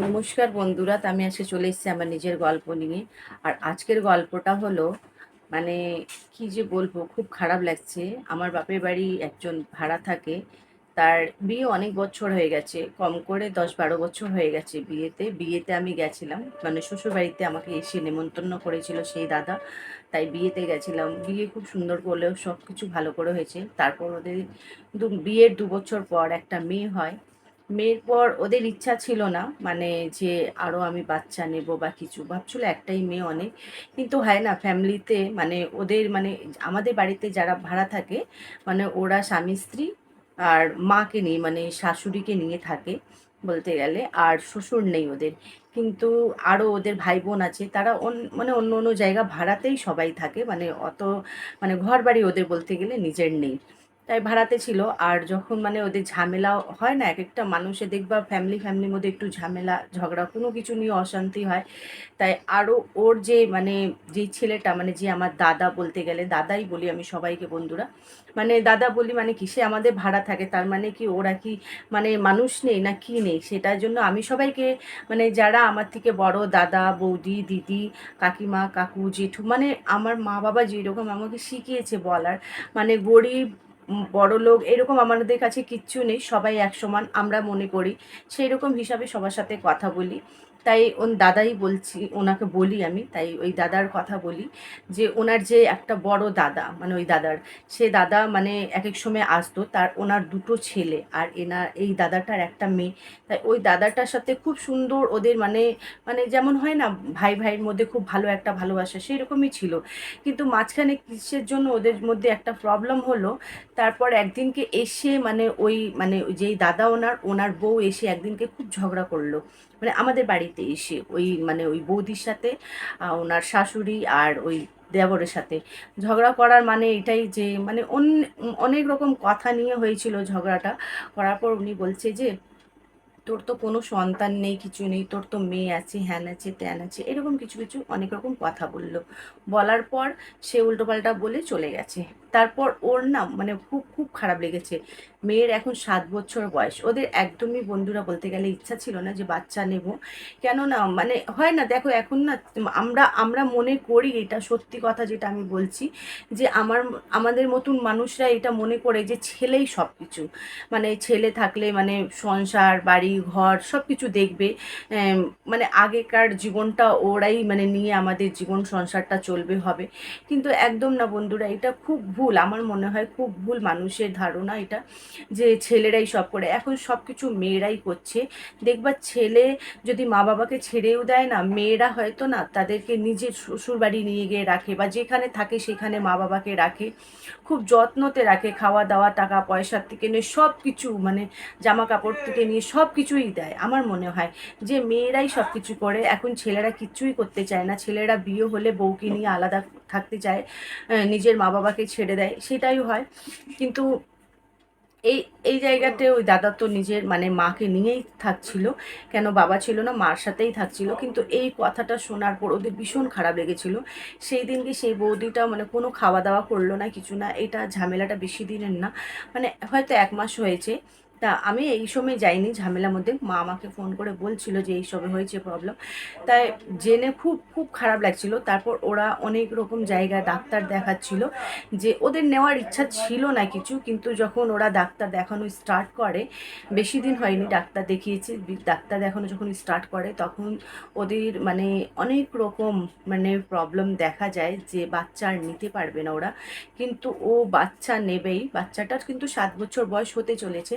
নমস্কার বন্ধুরা আমি আজকে চলে এসেছি আমার নিজের গল্প নিয়ে। আর আজকের গল্পটা হলো মানে কি যে বলব, খুব খারাপ লাগছে। আমার বাপের বাড়ি একজন ভাড়া থাকে, তার বিয়ে অনেক বছর হয়ে গেছে, কম করে দশ বারো বছর হয়ে গেছে বিয়েতে। বিয়েতে আমি গেছিলাম মানে শ্বশুর বাড়িতে আমাকে এসে নেমন্তন্ন করেছিল সেই দাদা, তাই বিয়েতে গেছিলাম। বিয়ে খুব সুন্দর করলেও সব কিছু ভালো করে হয়েছে। তারপর ওদের দু- বিয়ের দু বছর পর একটা মেয়ে হয় মেয়ের পর ওদের ইচ্ছা ছিল না মানে যে আরও আমি বাচ্চা নেব বা কিছু। ভাবছিল একটাই মেয়ে অনেক। কিন্তু হয় না, ফ্যামিলিতে মানে ওদের মানে আমাদের বাড়িতে যারা ভাড়া থাকে মানে ওরা স্বামী, স্ত্রী আর মাকে নিয়ে মানে শাশুড়িকে নিয়ে থাকে বলতে গেলে, আর শ্বশুর নেই ওদের। কিন্তু আরও ওদের ভাই বোন আছে, তারা মানে অন্য অন্য জায়গা ভাড়াতেই সবাই থাকে মানে অত মানে ঘর বাড়ি ওদের বলতে গেলে নিজের নেই। তাই ভাড়াতে ছিল। আর যখন মানে ওদের ঝামেলা হয় না এক একটা মানুষে দেখবা ফ্যামিলি ফ্যামিলির মধ্যে একটু ঝামেলা, ঝগড়া, কোনো কিছু নিয়ে অশান্তি হয়। তাই আরও ওর যে মানে যে ছেলেটা মানে যে আমার দাদা বলতে গেলে, দাদাই বলি আমি সবাইকে বন্ধুরা মানে দাদা বলি মানে কি, সে আমাদের ভাড়া থাকে, তার মানে কি ওরা কি মানে মানুষ নেই না কি নেই, সেটার জন্য আমি সবাইকে মানে যারা আমার থেকে বড় দাদা, বৌদি, দিদি, কাকিমা, কাকু, জেঠু মানে আমার মা বাবা যেরকম আমাকে শিখিয়েছে বলার মানে গরিব বড় লোক এরকম আমাদের কাছে কিচ্ছু নেই, সবাই এক সমান আমরা মনে করি। সেই রকম হিসাবে সবার সাথে কথা বলি। তাই ওন, দাদাই বলছি, ওনাকে বলি আমি, তাই ওই দাদার কথা বলি যে ওনার যে একটা বড় দাদা মানে ওই দাদার, সে দাদা মানে এক এক সময় আসতো, তার ওনার দুটো ছেলে আর এনার, এই দাদাটার একটা মেয়ে। তাই ওই দাদাটার সাথে খুব সুন্দর ওদের মানে মানে যেমন হয় না, ভাই ভাইয়ের মধ্যে খুব ভালো একটা ভালোবাসা সেই রকমই ছিল। কিন্তু মাঝখানে কিসের জন্য ওদের মধ্যে একটা প্রবলেম হলো, তারপর একদিনকে এসে মানে ওই মানে যেই দাদা ওনার ওনার বউ এসে একদিনকে খুব ঝগড়া করল। মানে আমাদের বাড়িতে এসে ওই মানে ওই বৌদির সাথে ওনার শাশুড়ি আর ওই দেবরের সাথে ঝগড়া করার মানে এটাই যে মানে অন- অনেক রকম কথা নিয়ে হয়েছিল ঝগড়াটা। করার পর উনি বলছে যে, তোর তো কোনো সন্তান নেই, কিছু নেই, তোর তো মেয়ে আছে, হ্যান আছে, ত্যান আছে। এরকম কিছু কিছু অনেক রকম কথা বলল। বলার পর সে উল্টোপাল্টা বলে চলে গেছে। তারপর ওর না মানে খুব খুব খারাপ লেগেছে। মেয়ের এখন সাত বছর বয়স। ওদের একদমই বন্ধুরা বলতে গেলে ইচ্ছা ছিল না যে বাচ্চা নেব। কেন না মানে হয় না, দেখো এখন না আমরা আমরা মনে করি এটা সত্যি কথা যেটা আমি বলছি, যে আমার, আমাদের মতন মানুষরা এটা মনে করে যে ছেলেই সব কিছু মানে ছেলে থাকলে মানে সংসার, বাড়ি, ঘর সব কিছু দেখবে মানে আগেকার জীবনটা ওরাই মানে নিয়ে আমাদের জীবন সংসারটা চলবে, হবে। কিন্তু একদম না বন্ধুরা, এটা খুব ভুল, আমার মনে হয় খুব ভুল মানুষের ধারণা এটা, যে ছেলেরাই সব করে। এখন সব কিছু মেয়েরাই করছে। দেখবা ছেলে যদি মা বাবাকে ছেড়েও দেয় না, মেয়েরা হয়তো না তাদেরকে নিজের শ্বশুর বাড়ি নিয়ে গিয়ে রাখে বা যেখানে থাকে সেখানে মা বাবাকে রাখে, খুব যত্নতে রাখে খাওয়া দাওয়া টাকা পয়সার থেকে নিয়ে সব কিছু মানে জামা কাপড় থেকে নিয়ে সব কিছুই দেয়, আমার মনে হয়। যে মেয়েরাই সব কিছু করে, এখন ছেলেরা কিচ্ছুই করতে চায় না। ছেলেরা বিয়ে হলে বউকে নিয়ে আলাদা থাকতে চায় নিজের মা বাবাকে ছেড়ে দেয়, সেটাই হয়। কিন্তু এই এই জায়গাতে ওই দাদা তো নিজের মানে মাকে নিয়েই থাকছিল, কেন বাবা ছিল না, মার সাথেই থাকছিল। কিন্তু এই কথাটা শোনার পর ওদের ভীষণ খারাপ লেগেছিল। সেই দিনকে সেই বৌদিটা মানে কোনো খাওয়া দাওয়া করল না, কিছু না, এটা ঝামেলাটা বেশি দিনের না। মানে হয়তো এক মাস হয়েছে তা আমি এই সময় যাইনি, ঝামেলার মধ্যে। মা আমাকে ফোন করে বলছিল যে এই সবে হয়েছে প্রবলেম তাই জেনে খুব খুব খারাপ লাগছিল। তারপর ওরা অনেক রকম জায়গায় ডাক্তার দেখাচ্ছিল যে ওদের নেওয়ার ইচ্ছা ছিল না কিছু, কিন্তু যখন ওরা ডাক্তার দেখানো স্টার্ট করে, বেশি দিন হয়নি ডাক্তার দেখিয়েছে ডাক্তার দেখানো যখন স্টার্ট করে, তখন ওদের মানে অনেক রকম মানে প্রবলেম দেখা যায় যে বাচ্চা আর নিতে পারবে না ওরা। কিন্তু ও বাচ্চা নেবেই, বাচ্চাটার কিন্তু সাত বছর বয়স হতে চলেছে।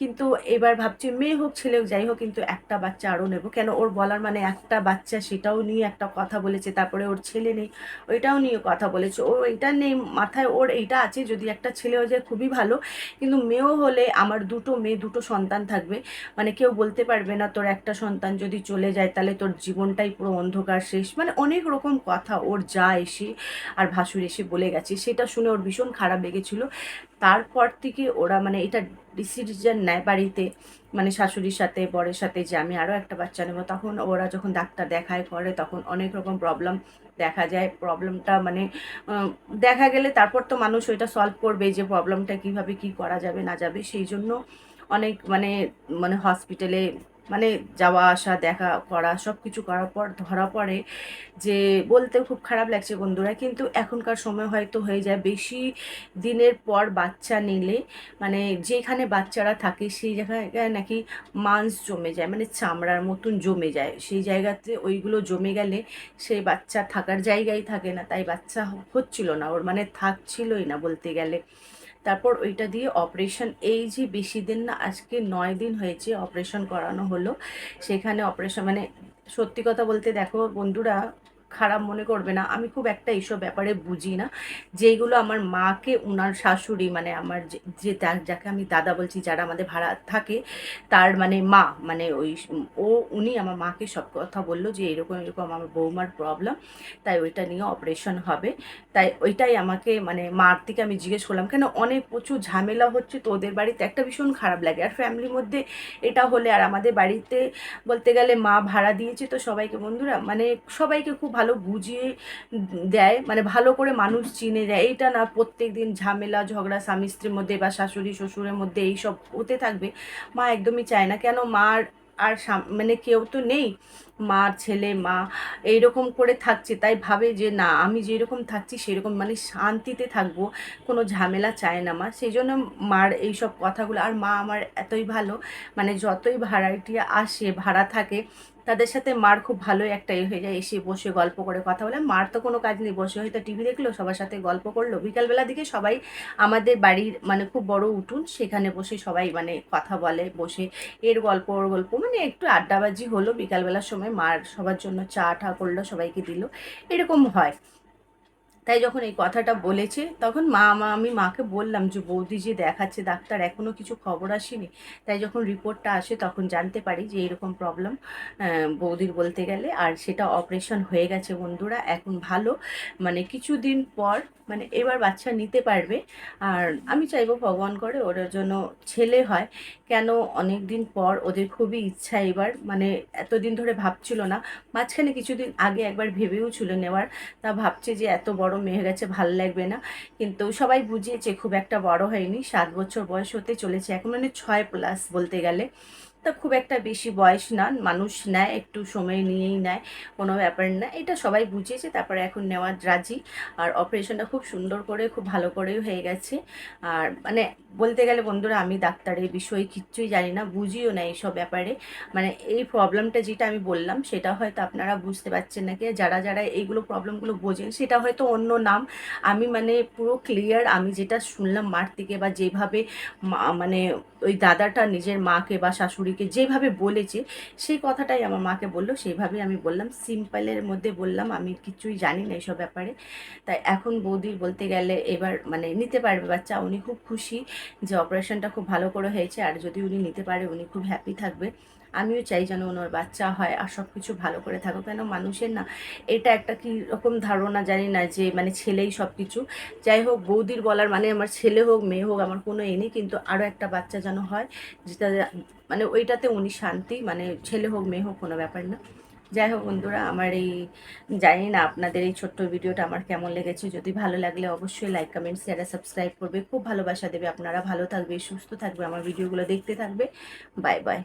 কিন্তু এবার ভাবছি মেয়ে হোক, ছেলে হোক, যাই হোক, কিন্তু একটা বাচ্চা আরও নেব। কেন? ওর বলার মানে একটা বাচ্চা, সেটাও নিয়ে একটা কথা বলেছে, তারপরে ওর ছেলে নেই, ওইটাও নিয়ে কথা বলেছে। ও এইটা নেই, মাথায় ওর এইটা আছে, যদি একটা ছেলে হয়ে যায় খুবই ভালো। কিন্তু মেয়েও হলে আমার দুটো মেয়ে, দুটো সন্তান থাকবে। মানে কেউ বলতে পারবে না, তোর একটা সন্তান যদি চলে যায়, তাহলে তোর জীবনটাই পুরো অন্ধকার, শেষ। মানে অনেক রকম কথা ওর যা এসে আর ভাসুর এসে বলে গেছে। সেটা শুনে ওর ভীষণ খারাপ লেগেছিল। তারপর থেকে ওরা মানে এটা ডিসিশন নেয় বাড়িতে মানে শাশুড়ির সাথে, বরের সাথে যে আমি আরও একটা বাচ্চা নেব, তখন ওরা যখন ডাক্তার দেখায় করে তখন অনেক রকম প্রবলেম দেখা যায়। প্রবলেমটা মানে দেখা গেলে তারপর তো মানুষ ওইটা সলভ করবে যে প্রবলেমটা কীভাবে কি করা যাবে, না যাবে। সেই জন্য অনেক মানে মানে হসপিটালে মানে যাওয়া আসা, দেখা করা সব কিছু করার পর, ধরা পড়ে যে বলতে খুব খারাপ লাগছে বন্ধুরা। কিন্তু এখনকার সময় হয়তো হয়ে যায়, বেশি দিনের পর বাচ্চা নিলে মানে যেখানে বাচ্চারা থাকে সেই জায়গায় নাকি মাংস জমে যায় মানে চামড়ার মতন জমে যায়। সেই জায়গাতে ওইগুলো জমে গেলে সেই বাচ্চা থাকার জায়গায় থাকে না, তাই বাচ্চা হচ্ছিল না, ওর মানে থাকছিলই না বলতে গেলে। তারপর ওইটা দিয়ে অপারেশন এই যে বেশি দিন না, আজকে নয় দিন হয়েছে অপারেশন করানো হলো। সেখানে অপারেশন মানে সত্যি কথা বলতে দেখো বন্ধুরা খারাপ মনে করবে না। আমি খুব একটা এইসব ব্যাপারে বুঝি না। যেইগুলো আমার মাকে ওনার শাশুড়ি মানে আমার যে যাকে আমি দাদা বলছি, যারা আমাদের ভাড়া থাকে, তার মানে মা মানে ওই ও, উনি আমার মাকে সব কথা বলল যে, এরকম এরকম আমার বৌমার প্রবলেম তাই ওইটা নিয়ে অপারেশন হবে। তাই ওইটাই আমাকে মানে মার থেকে আমি জিজ্ঞেস করলাম, কেন অনেক প্রচুর ঝামেলা হচ্ছে তো ওদের বাড়িতে? একটা ভীষণ খারাপ লাগে। আর ফ্যামিলির মধ্যে এটা হলে, আর আমাদের বাড়িতে বলতে গেলে মা ভাড়া দিয়েছে তো সবাইকে, বন্ধুরা মানে সবাইকে খুব ভালো বুঝিয়ে দেয় মানে ভালো করে মানুষ চিনে দেয় এইটা না প্রত্যেক দিন ঝামেলা, ঝগড়া, স্বামী স্ত্রীর মধ্যে বা শাশুড়ি, শ্বশুরের মধ্যে এইসব হতে থাকবে। মা একদমই চায় না। কেন মার আর মানে কেউ তো নেই। মার ছেলে, মা এইরকম করে থাকছে, তাই ভাবে যে না, আমি যেরকম থাকছি সেরকম মানে শান্তিতে থাকব, কোনো ঝামেলা চায় না মা। সেই জন্য মার এইসব কথাগুলো, আর মা আমার এতই ভালো মানে যতই ভাড়াটিয়া আসে, ভাড়া থাকে তাদের সাথে মার খুব ভালো একটা এ হয়ে যায়, এসে বসে গল্প করে কথা বলে। মার তো কোনো কাজ নেই, বসে হয়তো টিভি দেখল, সবার সাথে গল্প করল। বিকালবেলা দিকে সবাই আমাদের বাড়ির মানে খুব বড় উঠুন, সেখানে বসে সবাই মানে কথা বলে, বসে এর গল্প, ওর গল্প মানে একটু আড্ডাবাজি হলো। বিকালবেলার সময় মার সবার জন্য চা টা করল, সবাইকে দিল। এরকম হয়। তাই যখন এই কথাটা বলেছে, তখন মা মা, আমি মাকে বললাম যে, বৌদি যে দেখাচ্ছে ডাক্তার এখনও কিছু খবর আসেনি। তাই যখন রিপোর্টটা আসে, তখন জানতে পারি যে, এরকম প্রবলেম বৌদির বলতে গেলে। আর সেটা অপারেশন হয়ে গেছে বন্ধুরা, এখন ভালো। মানে কিছুদিন পর মানে এবার বাচ্চা নিতে পারবে। আর আমি চাইব ভগবান করে ওর জন্য ছেলে হয়। কেন অনেক দিন পর ওদের খুবই ইচ্ছা এবার। মানে এতদিন ধরে ভাবছিল না। মাঝখানে কিছুদিন আগে একবার ভেবেও ছিল নেওয়ার। তা ভাবছে যে এত বড় মেয়ে গেছে, ভালো লাগবে না। কিন্তু সবাই বুঝিয়েছে খুব একটা বড় হয়নি। সাত বছর বয়স হতে চলেছে। এখন মানে ছয় প্লাস বলতে গেলে। তা খুব একটা বেশি বয়স না, মানুষ নেয়, একটু সময় নিয়েই নেয়, কোনো ব্যাপার না। এটা সবাই বুঝিয়েছে, তারপরে এখন নেওয়ার রাজি। আর অপারেশনটা খুব সুন্দর করে, খুব ভালো করেই হয়ে গেছে। আর মানে বলতে গেলে বন্ধুরা, আমি ডাক্তারের বিষয়ে কিচ্ছুই জানি না, বুঝিও না এইসব ব্যাপারে। মানে এই প্রবলেমটা যেটা আমি বললাম, সেটা হয়তো আপনারা বুঝতে পারছেন না কি, যারা যারা এইগুলো প্রবলেমগুলো বোঝেন, সেটা হয়তো অন্য নাম। আমি মানে পুরো ক্লিয়ার আমি যেটা শুনলাম মার থেকে বা যেভাবে মানে ওই দাদাটা নিজের মাকে বা শাশুড়িকে যেভাবে বলেছে, সেই কথাটাই আমার মাকে বলল। সেইভাবেই আমি বললাম। সিম্পলের মধ্যে বললাম, আমি কিছুই জানি না এইসব ব্যাপারে। তাই এখন বৌদি বলতে গেলে এবার মানে নিতে পারবে বাচ্চা। উনি খুব খুশি যে অপারেশনটা খুব ভালো করে হয়েছে। আর যদি উনি নিতে পারে, উনি খুব হ্যাপি থাকবে। আমিও চাই যেন ওনার বাচ্চা হয় আর সব কিছু ভালো করে থাকুক। কেন মানুষের না এটা একটা কি রকম ধারণা জানি না যে মানে ছেলেই সব কিছু যাই হোক, বৌদির বলার মানে আমার ছেলে হোক, মেয়ে হোক, আমার কোনো এ নেই, কিন্তু আরও একটা বাচ্চা যেন হয়, যেটা মানে ওইটাতে উনি শান্তি মানে ছেলে হোক, মেয়ে হোক, কোনো ব্যাপার না। যাই হোক বন্ধুরা, আমার এই জানি না আপনাদের এই ছোট্ট ভিডিওটা আমার কেমন লেগেছে। যদি ভালো লাগলে অবশ্যই লাইক কমেন্ট শেয়ার সাবস্ক্রাইব করবে। খুব ভালোবাসা দেবে। আপনারা ভালো থাকবে, সুস্থ থাকবে, আমার ভিডিওগুলো দেখতে থাকবে। Bye bye